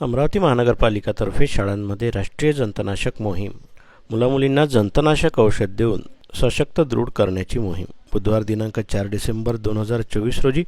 अमरावती महानगरपालिकातर्फे शाळांमध्ये राष्ट्रीय जंतनाशक मोहीम. मुलामुलींना जंतनाशक औषध देऊन सशक्त दृढ करण्याची मोहीम. बुधवार दिनांक चार डिसेंबर दोन हजार चोवीस रोजी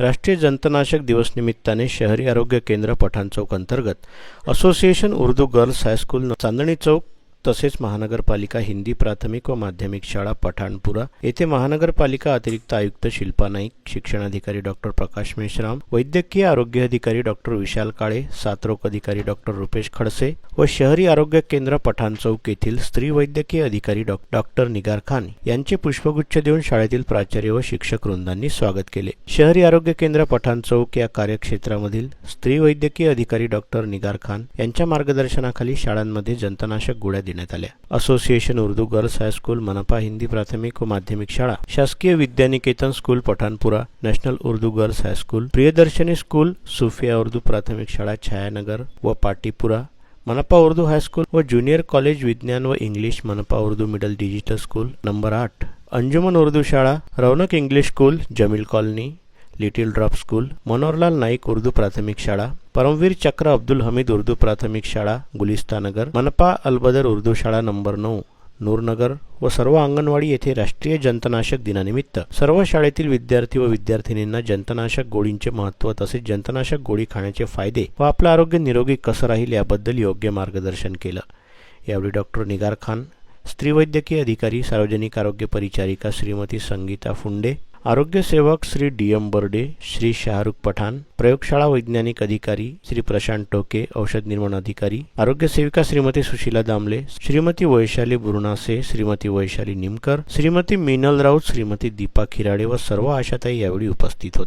राष्ट्रीय जंतनाशक दिवस निमित्ताने शहरी आरोग्य केंद्र पठाण चौक अंतर्गत association Urdu girls high school Chandni चौक तसेच महानगरपालिका हिंदी प्राथमिक व माध्यमिक शाळा पठाणपुरा. येथे महानगरपालिका अतिरिक्त आयुक्त शिल्पा नाईक शिक्षणाधिकारी डॉक्टर प्रकाश मेश्राम वैद्यकीय आरोग्य अधिकारी डॉक्टर विशाल काळे सातरोक अधिकारी डॉक्टर रुपेश खडसे व शहरी आरोग्य केंद्र पठाण चौक येथील स्त्री वैद्यकीय अधिकारी डॉ- डॉक्टर निगार खान यांचे पुष्पगुच्छ देऊन शाळेतील प्राचार्य व शिक्षक वृंदांनी स्वागत केले. शहरी आरोग्य केंद्र पठाण चौक या कार्यक्षेत्रामधील स्त्री वैद्यकीय अधिकारी डॉक्टर निगार खान यांच्या मार्गदर्शनाखाली शाळांमध्ये जंतनाशक गोळ्या देण्यात आल्या. असोसिएशन उर्दू गर्ल्स हायस्कूल मनपा हिंदी प्राथमिक व माध्यमिक शाळा शासकीय Vidyaniketan school Pathanpura national Urdu girls high school Priyadarshini school Sufiya Urdu प्राथमिक शाळा छायानगर व पाटीपुरा मनपा उर्दू हायस्कूल व ज्युनियर कॉलेज विज्ञान व इंग्लिश मनपा Urdu middle digital school number आठ. अंजुमन उर्दू शाळा Raunak English school Jamil colony little drop school Manoharlal Naik Urdu प्राथमिक शाळा परमवीर चक्र अब्दुल हमीद उर्दू प्राथमिक शाळा गुलिस्तानगर मनपा अलबदर उर्दू शाळा नंबर नऊ नूरनगर व सर्व अंगणवाडी येथे राष्ट्रीय जंतनाशक दिनानिमित्त सर्व शाळेतील विद्यार्थी व विद्यार्थिनींना जंतनाशक गोळींचे महत्त्व तसेच जंतनाशक गोळी खाण्याचे फायदे व आपलं आरोग्य निरोगी कसं राहील याबद्दल योग्य मार्गदर्शन केलं. यावेळी डॉक्टर निगार खान स्त्रीवैद्यकीय अधिकारी सार्वजनिक आरोग्य परिचारिका श्रीमती संगीता फुंडे आरोग्यसेवक श्री डी एम बर्डे श्री शाहरुख पठाण प्रयोगशाळा वैज्ञानिक अधिकारी श्री प्रशांत टोके औषध निर्माण अधिकारी आरोग्य सेविका श्रीमती सुशीला दामले श्रीमती वैशाली बुरुणासे श्रीमती वैशाली निमकर श्रीमती मिनल राऊत श्रीमती दीपा खिराडे व सर्व आशाताई यावेळी उपस्थित होते.